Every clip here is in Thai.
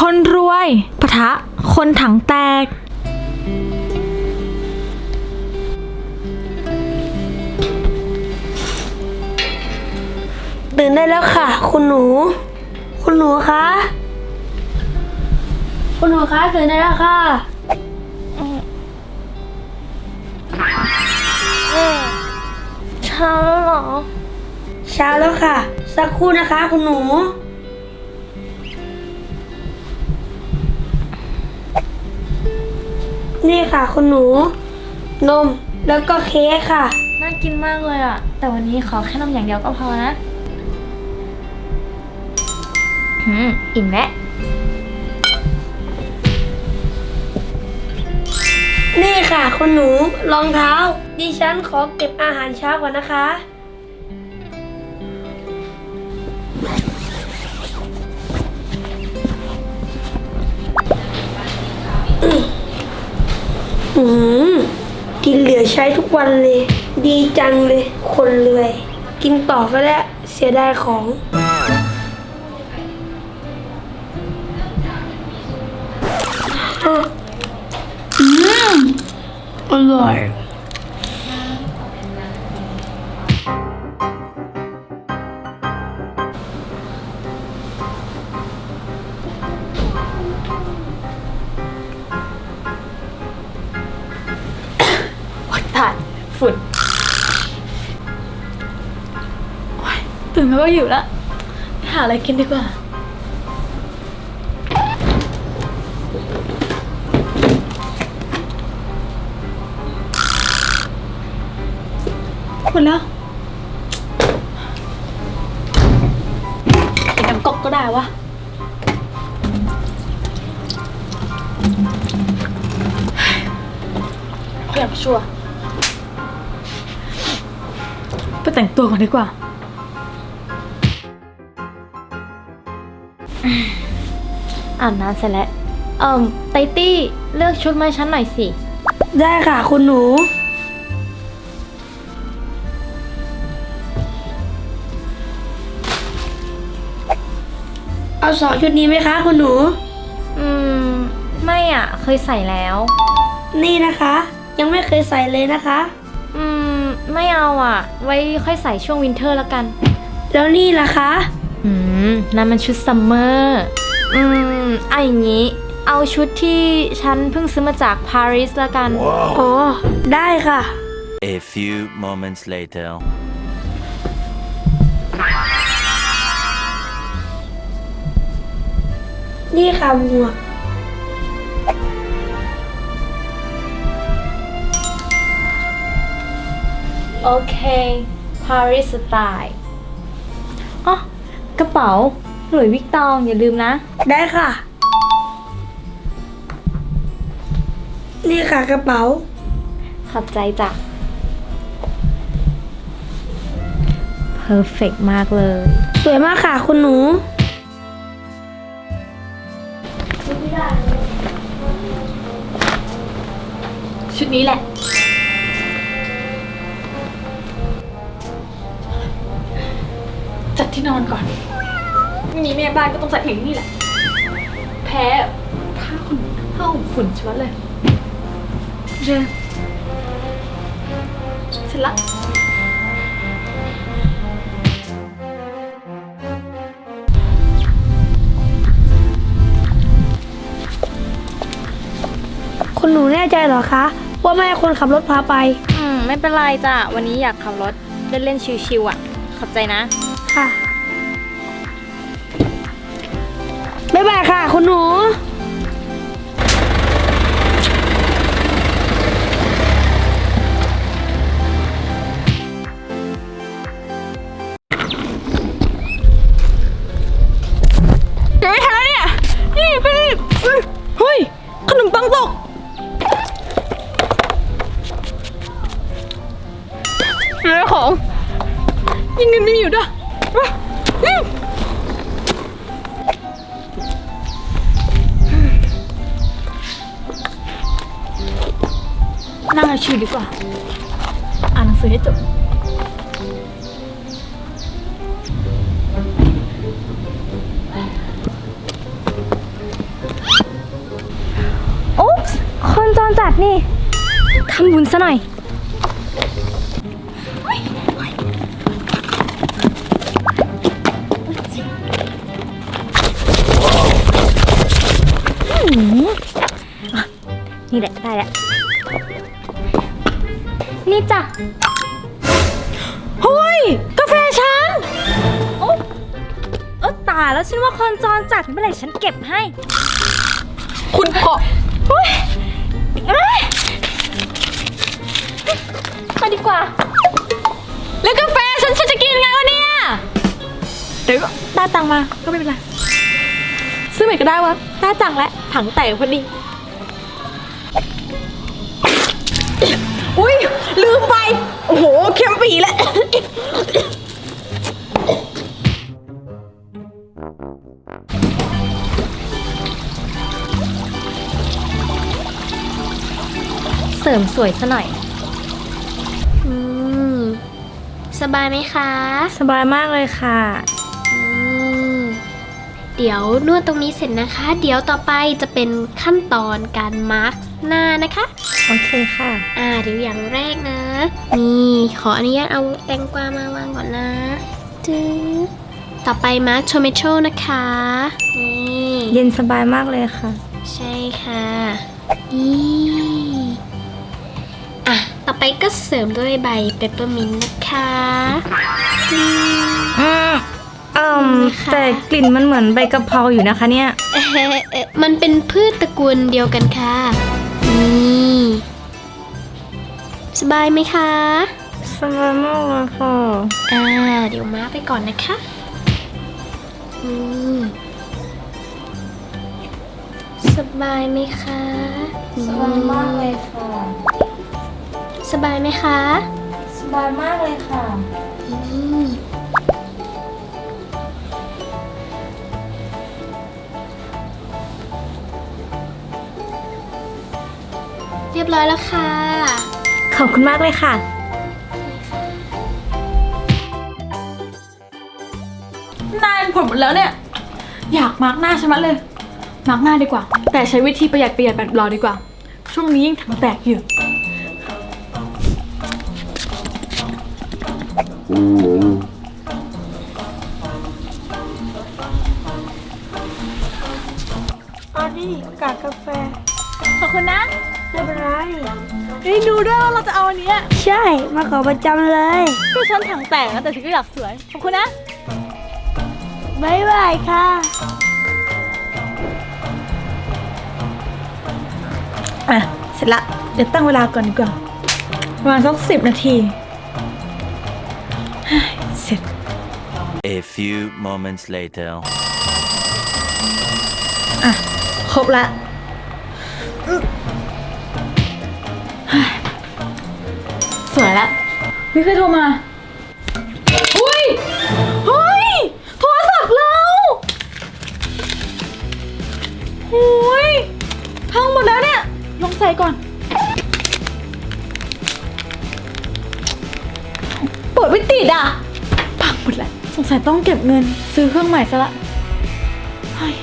คนรวยปะทะ คนถังแตก ตื่นได้แล้วค่ะ คุณหนู คุณหนูคะ คุณหนูคะตื่นได้แล้วค่ะ เช้าแล้วเหรอ เช้าแล้วค่ะ สักครู่นะคะ คุณหนู นี่ค่ะ คุณหนู นมแล้วก็เค้กค่ะ น่ากินมากเลยอะแต่วันนี้ขอแค่นมอย่างเดียวก็พอนะอืมอิ่มแล้วนี่ค่ะ คุณหนูรองเท้า ดิฉันขอเก็บอาหารเช้าก่อนนะคะ อืมกินเหลือใช้ทุกวันเลย ดีจังเลย คนเลยกินต่อก็ได้เสียดายของ อืมอร่อย ถ่ายฝุ่นโอ๊ยตื่นมาก็อยู่ล้วไปหาอะไรกินดีกว่า หมดแล้ว กินน้ำก๊อกก็ได้วะอยากชัวร์ ไปแต่งตัวก่อนดีกว่า อาบน้ำเสร็จแล้ว เอ่มไตตี้ เลือกชุดมาให้ฉันหน่อยสิ ได้ค่ะคุณหนู เอาสองชุดนี้ไหมคะคุณหนู อืม ไม่อะ เคยใส่แล้ว นี่นะคะ ยังไม่เคยใส่เลยนะคะอืม ไม่เอาอะ ไว้ค่อยใส่ช่วงวินเทอร์แล้วกัน แล้วนี่ล่ะคะ อืมนั่นมันชุดซัมเมอร์ อืมเอาอย่างนี้ เอาชุดที่ฉันเพิ่งซื้อมาจากปารีสแล้วกัน อ๋อ ได้ค่ะ A few moments later. นี่ค่ะหมวก โอเคปารีสสไตล์อ๋อกระเป๋าหลุยส์วิกตองอย่าลืมนะ ได้ค่ะ นี่ค่ะกระเป๋า ขอบใจจ้ะ เพอร์เฟกมากเลย สวยมากค่ะคุณหนู ชุดนี้แหละ นอนก่อนวันนี้แม่บ้านก็ต้องจัดอย่างนี้แหละ แพ้ผ้าขนผ้าห่มฝุ่นชวัดเลยเร็วเสร็จละคุณหนูแน่ใจเหรอคะ ว่าไม่ให้คนขับรถพาไป อืม ไม่เป็นไรจ้ะ วันนี้อยากขับรถเล่นเล่นๆชิวๆอะ ขอบใจนะ ค่ะ บ๊ายบายค่ะ คุณหนูาชื่อดีกว่า อ่านหนังสือให้จบโอ๊ปสคนจอนจัดนี่ ทำบุญซะหน่อยนี่แหละได้แล้ว นี่จ้ะเฮ้ย กาแฟฉันโอ้เออตายแล้วฉันว่าคนจรจัดเมื่อไหร่ฉันเก็บให้ คุณพอเฮ้ยเอ้ยมาดีกว่า แล้วกาแฟฉันฉันจะกินไงวะเนี่ย เดี๋ยวก็ได้ตังค์มาก็ไม่เป็นไร ซื้อใหม่ก็ได้วะได้จังแล้วถังแตกพอดี ลืมไป โอ้โห เค็มปีแล้ว เสริมสวยซะหน่อย อืม สบายไหมคะ สบายมากเลยค่ะอืม เดี๋ยวนวดตรงนี้เสร็จนะคะ เดี๋ยวต่อไปจะเป็นขั้นตอนการมาร์กหน้านะคะ โอเคค่ะ อ่าเดี๋ยวอย่างแรกนะ นี่ขออนุญาตเอาแตงกวามาวางก่อนนะจึ๊บต่อไปมาร์กโทเมโชนะคะ นี่เย็นสบายมากเลยค่ะ ใช่ค่ะนี่อะ ต่อไปก็เสริมด้วยใบเปปเปอร์มินต์นะคะอืมอืม อืมค่ะแต่กลิ่นมันเหมือนใบกะเพราอยู่นะคะเนี่ย เอ่อเอ่อมันเป็นพืชตระกูลเดียวกันค่ะ นี่สบายไหมคะ สบายมากเลยค่ะอ่า เดี๋ยวมาไปก่อนนะคะ อืม สบายไหมคะสบายมากเลยค่ะ สบายไหมคะ สบายมากเลยค่ะ อืม ยบร้อยแล้วค่ะ ขอบคุณมากเลยค่ะ นายผลหมดแล้วเนี่ย อยากมาร์กหน้าฉันมาเลย มาร์กหน้าดีกว่า แต่ใช้วิธีประหยัดประหยัดแบบเราดีกว่า ช่วงนี้ยิ่งถังแตกอยู่เอาดิกากกาแฟ ขอบคุณนะ ไม่เป็นไรเฮ้ยดูด้วยว่าเราจะเอาอันเนี้ยใช่ มาขอประจำเลยก็ฉันถังแตกนะแต่ฉันก็อยากสวย ขอบคุณนะบ๊ายบายค่ะ อะ เสร็จละ เดี๋ยวตั้งเวลาก่อนดีกว่า ประมาณสักสิบนาทีเฮ้ยเสร็จ A few moments later. อะ ครบละ สวยละมีใครโทรมาอุ้ยเฮ้ย โทรศัพท์เราโอ้ยพังหมดแล้วเนี่ย ลองใส่ก่อน เปิดไม่ติดอะ พังหมดแล้ว สงสัยต้องเก็บเงินซื้อเครื่องใหม่ซะละเฮ้ย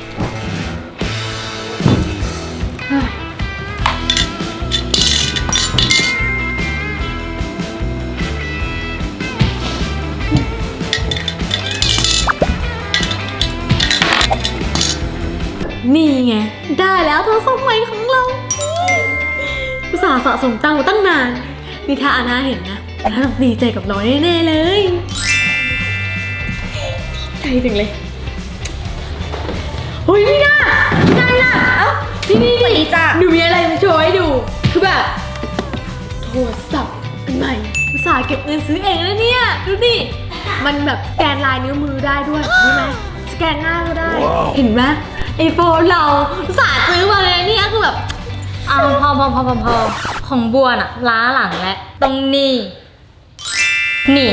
โทรศัพท์ใหม่ของเราอุตส่าห์สะสมตังค์มาตั้งนานนี่ถ้าอานาเห็นนะอานาต้องดีใจกับเราแน่ๆเลยดีใจจังเลยเฮ้ยพี่นาพี่นาพี่นาเอ้านี่นี่นี่จ้ะหนูมีอะไรมาโชว์ให้ดู คือแบบ โทรศัพท์อันใหม่อุตส่าห์เก็บเงินซื้อเองแล้วเนี่ย ดูดิ มันแบบสแกนลายนิ้วมือได้ด้วยรู้ไหมสแกนหน้าก็ได้ เห็นไหม ไอโฟนเราอุตส่าห์ซื้อมาเลยเนี่ยคือแบบเอาพอพอพอพอพอของบัวน่ะ ล้าหลังและตรงนี้ นี่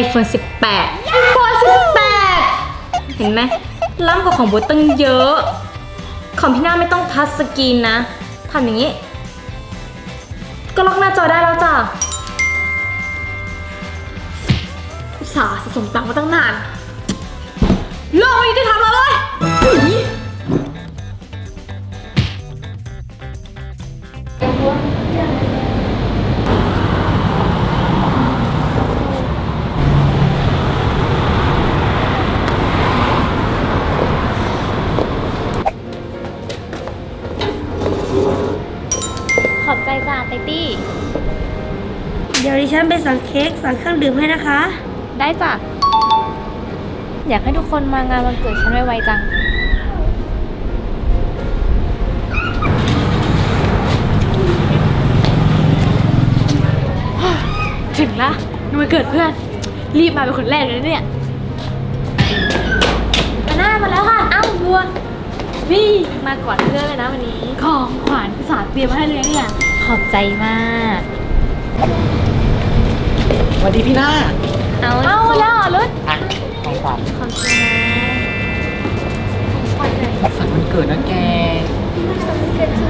iPhone 18 iPhone เห็นไหมล้ำกว่าของบัวตั้งเยอะ ของพี่หน้าไม่ต้องทัชสกรีนนะทำอย่างนี้ ก็ล็อกหน้าจอได้แล้วจ้ะ18อุตส่าห์สะสมตังค์มาตั้งนานโลกไม่ยุติธรรมเราเลย จ้ะไตตี้ เดี๋ยวดิฉันไปสั่งเค้กสั่งเครื่องดื่มให้นะคะ ได้จ้ะ อยากให้ทุกคนมางานวันเกิดฉันไวๆจัง ถึงละหนูวันเกิดเพื่อน รีบมาเป็นคนแรกเลยนะเนี่ย มาหน้ามาแล้วค่ะ เอ้าบัว นี่ มาก่อนเพื่อนเลยนะวันนี้ ของขวัญภาษาเตรียมมาให้เลยเนี่ยข อบใจมาก สวัสดีพี่หน้าเอาเอาแล้วเหรอรุดอะของขวัญขอบใจนะฝันวันเกิดนะแก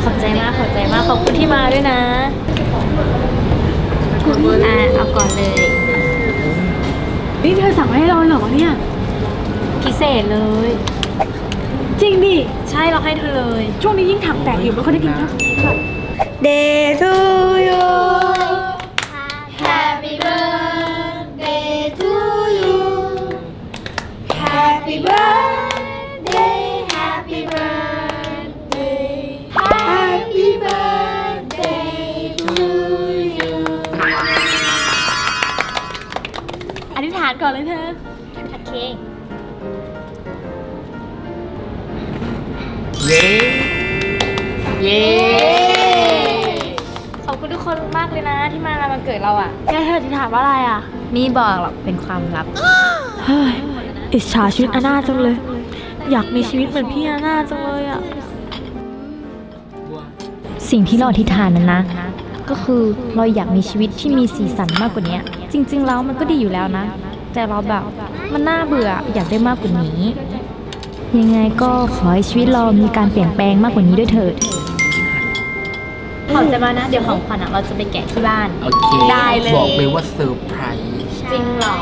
ขอบใจมากขอบใจมากขอบคุณที่มาด้วยนะอ่าเอาก่อนเลย นี่เธอสั่งมาให้เราเหรอเนี่ย พิเศษเลย จริงดิ ใช่เราให้เธอเลย ช่วงนี้ยิ่งถังแตกอยู่ไม่ค่อยได้กินข้าว 내 소요. คุณทุกคนมากเลยนะที่มางานวันเกิดเราอะแกเธออธิษฐานว่าอะไรอะ มีบอกหรอกเป็นความลับ เฮ้ยอิจฉาชีวิตอาน่าจังเลย อยากมีชีวิตเหมือนพี่อาน่าจังเลยอะ สิ่งที่เราอธิษฐานนั้นนะ ก็คือเราอยากมีชีวิตที่มีสีสันมากกว่านี้ จริง ๆ แล้วมันก็ดีอยู่แล้วนะ แต่เราแบบมันน่าเบื่ออยากได้มากกว่านี้ ยังไงก็ขอให้ชีวิตเรามีการเปลี่ยนแปลงมากกว่านี้ด้วยเถิด ขอบใจมานะ เดี๋ยวของขวัญอะเราจะไปแกะที่บ้าน โอเคได้เลย บอกเลยว่าเซอร์ไพรส์ จริงเหรอ